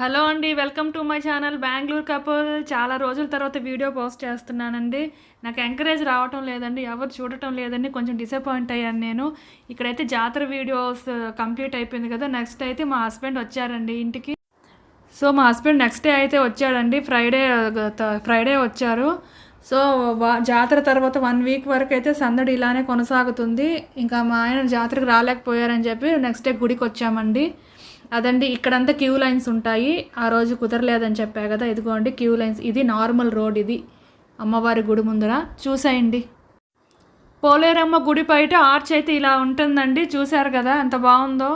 Hello అండి welcome to my channel Bengaluru couple. చాలా రోజుల తర్వాత వీడియో పోస్ట్ చేస్తున్నానండి. నాకు ఎంకరేజ్ రావటం లేదండి ఎవరు చూడటం లేదండి కొంచెం డిసప్పాయింట్ అయ్యాను నేను. ఇక్కడైతే జాతర వీడియోస్ uh, కంప్లీట్ అయిపోయింది కదా. నెక్స్ట్ అయితే మా హస్బెండ్ వచ్చారండి ఇంటికి. సో మా హస్బెండ్ నెక్స్ట్ డే అయితే వచ్చాడండి. ఫ్రైడే ఫ్రైడే uh, వచ్చారు. సో జాతర తర్వాత వన్ వీక్ వరకు అయితే సందడి ఇలానే కొనసాగుతుంది. ఇంకా మా ఆయన జాతరకు రాలేకపోయారని చెప్పి నెక్స్ట్ డే గుడికి వచ్చామండి అదండి ఇక్కడంతా క్యూ లైన్స్ ఉంటాయి. ఆ రోజు కుదరలేదని చెప్పా కదా ఇదిగోండి క్యూ లైన్స్. ఇది నార్మల్ రోడ్ ఇది. అమ్మవారి గుడి ముందర. చూసేయండి. పోలేరమ్మ గుడి బయట ఆర్చ్ అయితే ఇలా ఉంటుందండి. చూశారు కదా ఎంత బాగుందో.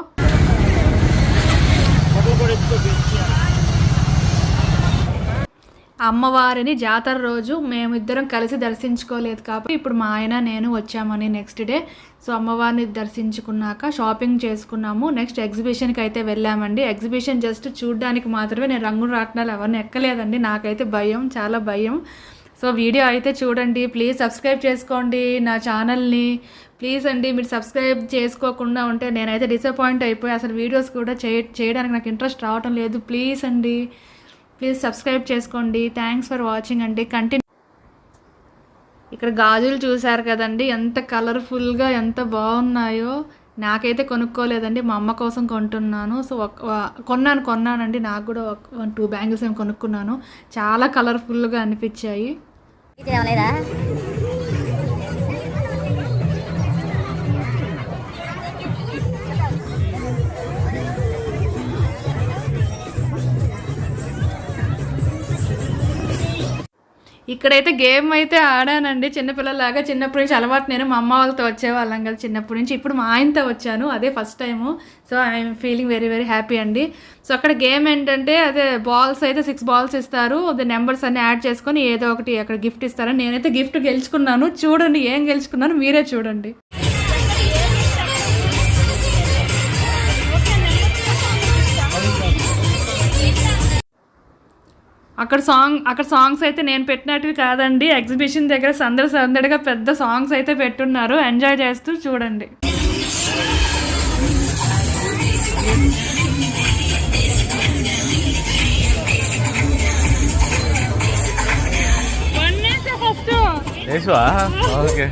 అమ్మవారిని జాతర రోజు మేమిద్దరం కలిసి దర్శించుకోలేదు కాబట్టి ఇప్పుడు మా ఆయన నేను వచ్చామని నెక్స్ట్ డే సో అమ్మవారిని దర్శించుకున్నాక షాపింగ్ చేసుకున్నాము. నెక్స్ట్ ఎగ్జిబిషన్కి అయితే వెళ్ళామండి. ఎగ్జిబిషన్ జస్ట్ చూడడానికి మాత్రమే నేను రంగులు రాట్నాలు ఎవరిని ఎక్కలేదండి. నాకైతే భయం చాలా భయం. సో వీడియో అయితే చూడండి. ప్లీజ్ సబ్స్క్రైబ్ చేసుకోండి నా ఛానల్ని ప్లీజ్ అండి మీరు సబ్స్క్రైబ్ చేసుకోకుండా ఉంటే నేనైతే డిసప్పాయింట్ అయిపోయి అసలు వీడియోస్ కూడా చేయ చేయడానికి నాకు ఇంట్రెస్ట్ రావటం లేదు. ప్లీజ్ అండి. ప్లీజ్ సబ్స్క్రైబ్ చేసుకోండి. థ్యాంక్స్ ఫర్ వాచింగ్ అండి. కంటిన్యూ ఇక్కడ గాజులు చూశారు కదండి. ఎంత కలర్ఫుల్గా ఎంత బాగున్నాయో నాకైతే కొనుక్కోలేదండి. మా అమ్మ కోసం కొంటున్నాను. సో కొన్నాను కొన్నానండి. నాకు కూడా ఒక టూ బ్యాంగిల్స్ ఏమి కొనుక్కున్నాను. చాలా కలర్ఫుల్గా అనిపించాయి. ఇక్కడైతే గేమ్ అయితే ఆడానండి. చిన్నపిల్లలాగా చిన్నప్పటి నుంచి అలవాటు నేను మా అమ్మ వాళ్ళతో వచ్చేవాళ్ళం కదా చిన్నప్పటి నుంచి. ఇప్పుడు మా ఆయనతో వచ్చాను అదే first time so I'm feeling very very happy అండి. సో అక్కడ గేమ్ ఏంటంటే అదే బాల్స్ అయితే సిక్స్ బాల్స్ ఇస్తారు. అదే నెంబర్స్ అన్ని యాడ్ చేసుకొని ఏదో ఒకటి అక్కడ గిఫ్ట్ ఇస్తారని నేనైతే గిఫ్ట్ గెలుచుకున్నాను. చూడండి ఏం గెలుచుకున్నాను మీరే చూడండి. అక్కడ సాంగ్ అక్కడ సాంగ్స్ అయితే నేను పెట్టినట్టువి కాదండి. ఎగ్జిబిషన్ దగ్గర సందడి సందడిగా పెద్ద సాంగ్స్ అయితే పెట్టున్నారు. ఎంజాయ్ చేస్తూ చూడండి. ఓకే.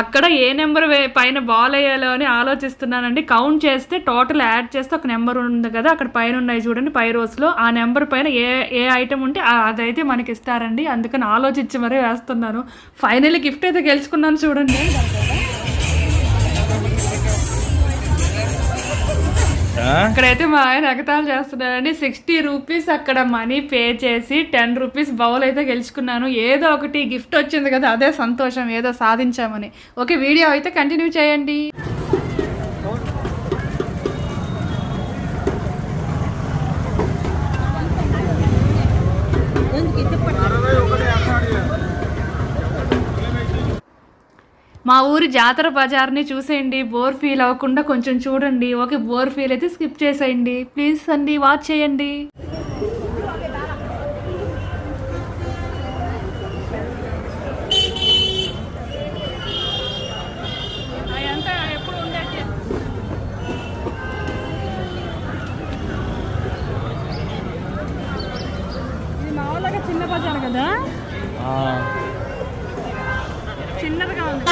అక్కడ ఏ నెంబర్ వే పైన బాల్ వేయాలో అని ఆలోచిస్తున్నానండి. కౌంట్ చేస్తే టోటల్ యాడ్ చేస్తే ఒక నెంబర్ ఉంది కదా అక్కడ పైన ఉన్నాయి చూడండి పై రోజులో ఆ నెంబర్ పైన ఏ ఏ ఐటెం ఉంటే అదైతే మనకి ఇస్తారండి అందుకని ఆలోచించి మరీ వేస్తున్నాను. ఫైనల్లీ గిఫ్ట్ అయితే గెలుచుకున్నాను చూడండి. ఇక్కడైతే మా ఆయన ఎగతాలు చేస్తున్నారండి సిక్స్టీ రూపీస్ అక్కడ మనీ పే చేసి టెన్ రూపీస్ బౌల్ అయితే గెలుచుకున్నాను. ఏదో ఒకటి గిఫ్ట్ వచ్చింది కదా అదే సంతోషం ఏదో సాధించామని. ఓకే వీడియో అయితే కంటిన్యూ చేయండి. మా ఊరి జాతర బజార్ని చూసేయండి. బోర్ ఫీల్ అవ్వకుండా కొంచెం చూడండి. ఓకే బోర్ ఫీల్ అయితే స్కిప్ చేసేయండి. ప్లీజ్ అండి వాచ్ చేయండి. చిన్న బజార్ కదా చిన్నదిగా ఉంది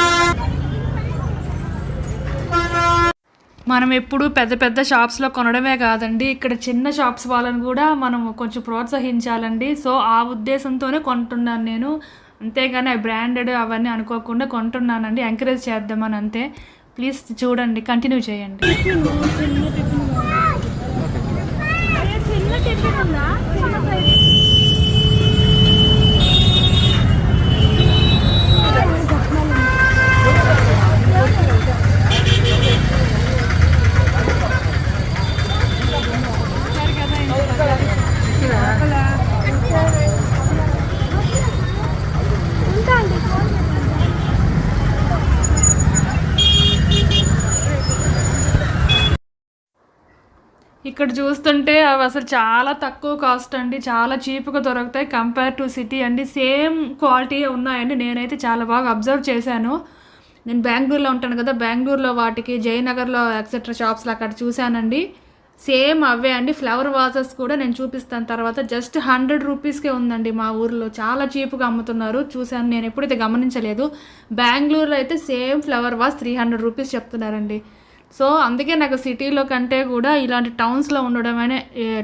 మనం ఎప్పుడు పెద్ద పెద్ద షాప్స్లో కొనడమే కాదండి. ఇక్కడ చిన్న షాప్స్ వాళ్ళని కూడా మనం కొంచెం ప్రోత్సహించాలండి. సో ఆ ఉద్దేశంతోనే కొంటున్నాను నేను. అంతేగాని బ్రాండెడ్ అవన్నీ అనుకోకుండా కొంటున్నానండి. ఎంకరేజ్ చేద్దామని అంతే. ప్లీజ్ చూడండి. కంటిన్యూ చేయండి చిన్న టిఫిన్ ఉందా చిన్న సైజ్ ఇక్కడ చూస్తుంటే అవి అసలు చాలా తక్కువ కాస్ట్ అండి చాలా చీప్గా దొరుకుతాయి కంపేర్ టు సిటీ అండి. సేమ్ క్వాలిటీ ఉన్నాయండి. నేనైతే చాలా బాగా అబ్జర్వ్ చేశాను. నేను బెంగళూరులో ఉంటాను కదా బెంగళూరులో వాటికి జయనగర్లో ఎక్సెట్రా షాప్స్లో అక్కడ చూశానండి. సేమ్ అవే అండి. ఫ్లవర్ వాజెస్ కూడా నేను చూపిస్తాను తర్వాత. జస్ట్ హండ్రెడ్ రూపీస్కే ఉందండి మా ఊర్లో. చాలా చీప్గా అమ్ముతున్నారు. చూశాను నేను ఎప్పుడైతే గమనించలేదు. బెంగళూరులో అయితే same flower vase three hundred rupees చెప్తున్నారండి. సో అందుకే నాకు సిటీలో కంటే కూడా ఇలాంటి టౌన్స్లో ఉండడమనే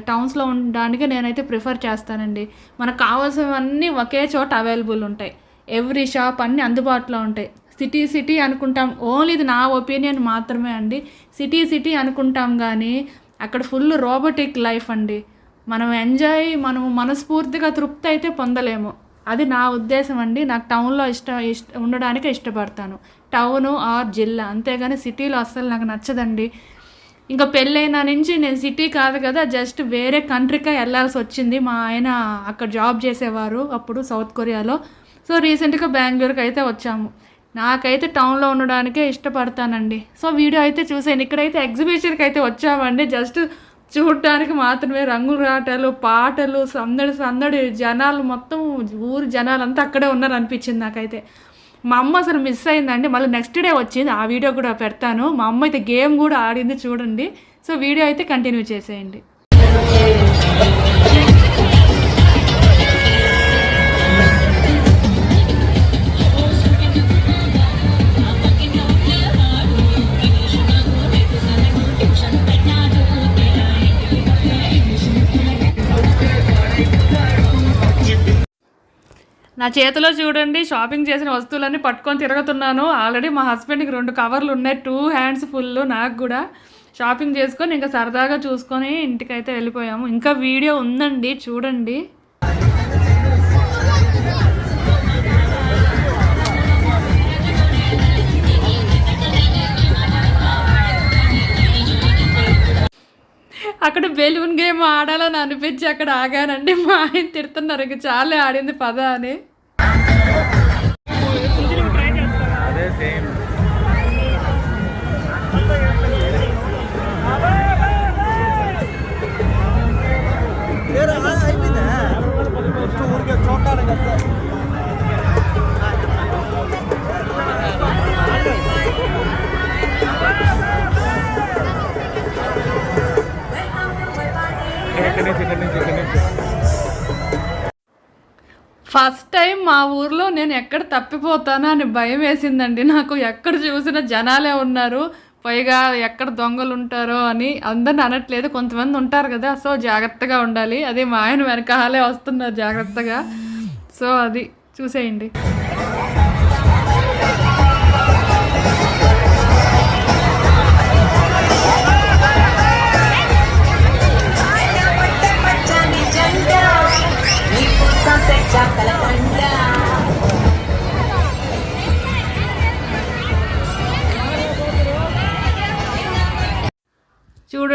టౌన్స్లో ఉండడానికి నేనైతే ప్రిఫర్ చేస్తానండి. మనకు కావాల్సినవన్నీ ఒకే చోట అవైలబుల్ ఉంటాయి. ఎవ్రీ షాప్ అన్నీ అందుబాటులో ఉంటాయి. సిటీ సిటీ అనుకుంటాం. ఓన్లీ ఇది నా ఒపీనియన్ మాత్రమే అండి. సిటీ సిటీ అనుకుంటాం కానీ అక్కడ ఫుల్ రోబోటిక్ లైఫ్ అండి. మనం ఎంజాయ్ మనం మనస్ఫూర్తిగా తృప్తి అయితే పొందలేము. అది నా ఉద్దేశం అండి. నాకు టౌన్లో ఇష్ట ఇష్ట ఉండడానికి ఇష్టపడతాను. టౌను ఆర్ జిల్లా. అంతేగాని సిటీలో అస్సలు నాకు నచ్చదండి. ఇంకా పెళ్ళైన నుంచి నేను సిటీ కాదు కదా జస్ట్ వేరే కంట్రీకే వెళ్ళాల్సి వచ్చింది. మా ఆయన అక్కడ జాబ్ చేసేవారు అప్పుడు సౌత్ కొరియాలో. సో రీసెంట్గా బెంగళూరుకి అయితే వచ్చాము. నాకైతే టౌన్లో ఉండడానికే ఇష్టపడతానండి. సో వీడియో అయితే చూసాను ఇక్కడైతే ఎగ్జిబిషన్కి అయితే వచ్చామండి. జస్ట్ చూడటానికి మాత్రమే రంగుల రాటలు పాటలు సందడి సందడి జనాలు మొత్తం ఊరు జనాలంతా అక్కడే ఉన్నారు అనిపించింది నాకైతే. మా అమ్మ అసలు మిస్ అయిందండి. మళ్ళీ నెక్స్ట్ డే వచ్చింది. ఆ వీడియో కూడా పెడతాను. మా అమ్మ అయితే గేమ్ కూడా ఆడింది చూడండి. సో వీడియో అయితే కంటిన్యూ చేసేయండి. నా చేతిలో చూడండి షాపింగ్ చేసిన వస్తువులన్నీ పట్టుకొని తిరుగుతున్నాను. ఆల్రెడీ మా హస్బెండ్కి రెండు కవర్లు ఉన్నాయి టూ హ్యాండ్స్ ఫుల్ నాకు కూడా. షాపింగ్ చేసుకొని ఇంకా సరదాగా చూసుకొని ఇంటికైతే వెళ్ళిపోయాము. ఇంకా వీడియో ఉందండి చూడండి. అక్కడ బెలూన్ గేమ్ ఆడాలని అనిపించి అక్కడ ఆగానండి. మా ఆయన తిడుతున్నారు ఇంక చాలే ఆడింది పద అని. మా ఊర్లో నేను ఎక్కడ తప్పిపోతానా అని భయం వేసిందండి. నాకు ఎక్కడ చూసినా జనాలే ఉన్నారు. పైగా ఎక్కడ దొంగలు ఉంటారో అని అందరిని అనట్లేదు. కొంతమంది ఉంటారు కదా సో జాగ్రత్తగా ఉండాలి. అదే మా ఆయన వెనకాలే వస్తున్నారు జాగ్రత్తగా. సో అది చూసేయండి.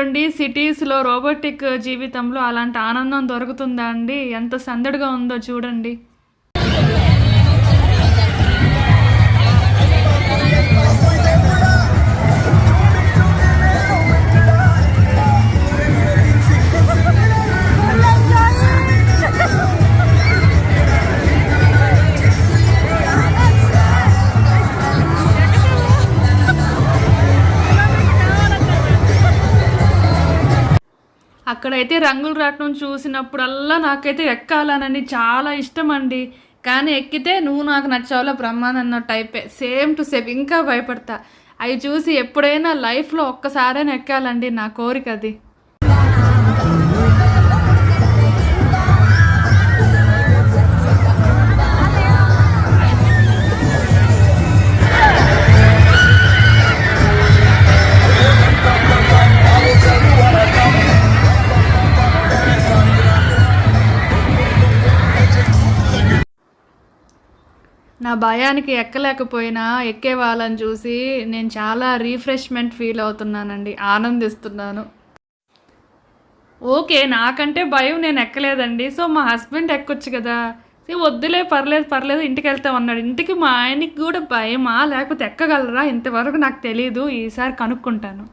చూడండి సిటీస్లో రోబోటిక్ జీవితంలో అలాంటి ఆనందం దొరుకుతుందా అండి? ఎంత సందడిగా ఉందో చూడండి. అక్కడైతే రంగుల రాట్నం చూసినప్పుడల్లా నాకైతే ఎక్కాలనని చాలా ఇష్టం అండి కానీ ఎక్కితే నువ్వు నాకు నచ్చావులో బ్రహ్మానన్న టైపే. Same to same. ఇంకా భయపడతా. అవి చూసి ఎప్పుడైనా లైఫ్లో ఒక్కసారైనా ఎక్కాలండి నా కోరిక అది నా భయానికి ఎక్కలేకపోయినా ఎక్కే వాళ్ళని చూసి నేను చాలా రీఫ్రెష్మెంట్ ఫీల్ అవుతున్నానండి ఆనందిస్తున్నాను. ఓకే నాకంటే భయం నేను ఎక్కలేదండి. సో మా హస్బెండ్ ఎక్కొచ్చు కదా. సో వద్దులే పర్లేదు పర్లేదు ఇంటికి వెళ్తాం అన్నాడు. ఇంటికి మా ఆయనకి కూడా భయమా లేకపోతే ఎక్కగలరా? ఇంతవరకు నాకు తెలియదు ఈసారి కనుక్కుంటాను.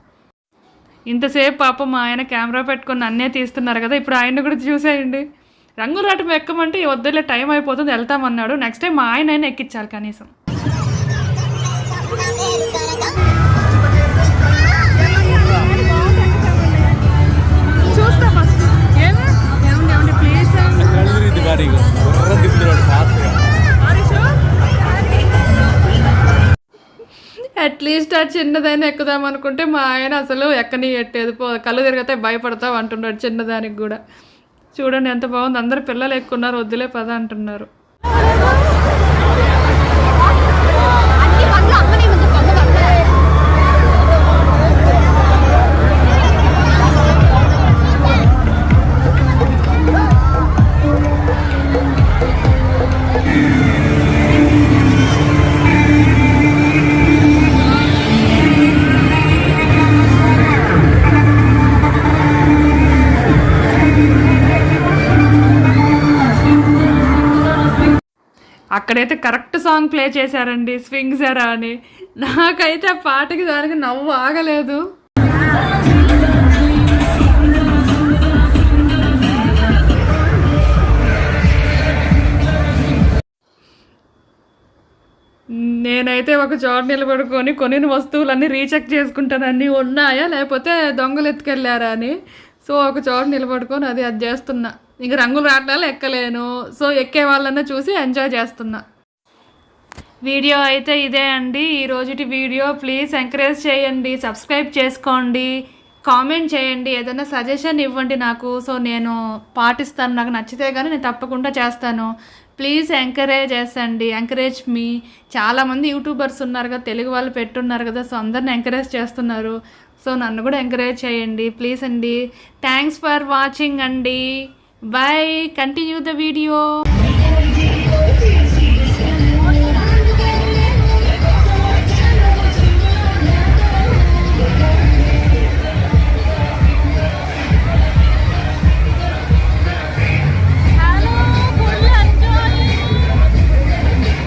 ఇంతసేపు పాపం మా ఆయన కెమెరా పెట్టుకొని అన్నే తీస్తున్నారు కదా ఇప్పుడు ఆయన కూడా చూసేయండి. రంగురాటం ఎక్కమంటే వద్దులే టైం అయిపోతుంది వెళ్తామన్నాడు. నెక్స్ట్ టైం మా ఆయన అయినా ఎక్కించాలి కనీసం. అట్లీస్ట్ ఆ చిన్నదైనా ఎక్కుదాం అనుకుంటే మా ఆయన అసలు ఎక్కని ఎట్టేది పో కళ్ళు తిరిగితే భయపడతావు అంటున్నాడు చిన్నదానికి కూడా. చూడండి ఎంత బాగుంది. అందరు పిల్లలు ఎక్కున్నారు వద్దులే పద అంటున్నారు. అక్కడైతే కరెక్ట్ సాంగ్ ప్లే చేశారండి స్వింగ్ జరా అని. నాకైతే ఆ పాటకి దానికి నవ్వు ఆగలేదు. నేనైతే ఒక చోట నిలబడుకొని కొనిన వస్తువులన్నీ రీచెక్ చేసుకుంటాను ఉన్నాయా లేకపోతే దొంగలు ఎత్తుకెళ్ళారా అని. సో ఒక చోట నిలబడుకొని అది అది చేస్తున్నా. ఇంక రంగులు రాట్లలో ఎక్కలేను. సో ఎక్కే వాళ్ళన్నా చూసి ఎంజాయ్ చేస్తున్నా. వీడియో అయితే ఇదే అండి. ఈ రోజుటి వీడియో ప్లీజ్ ఎంకరేజ్ చేయండి సబ్స్క్రైబ్ చేసుకోండి కామెంట్ చేయండి. ఏదైనా సజెషన్ ఇవ్వండి నాకు. సో నేను పాటిస్తాను. నాకు నచ్చితే కానీ నేను తప్పకుండా చేస్తాను. ప్లీజ్ ఎంకరేజ్ చేసండి. ఎంకరేజ్ మీ. చాలామంది యూట్యూబర్స్ ఉన్నారు కదా తెలుగు వాళ్ళు పెట్టున్నారు కదా సో అందరిని ఎంకరేజ్ చేస్తున్నారు. సో నన్ను కూడా ఎంకరేజ్ చేయండి. ప్లీజ్ అండి. థ్యాంక్స్ ఫర్ వాచింగ్ అండి. Bye continue the video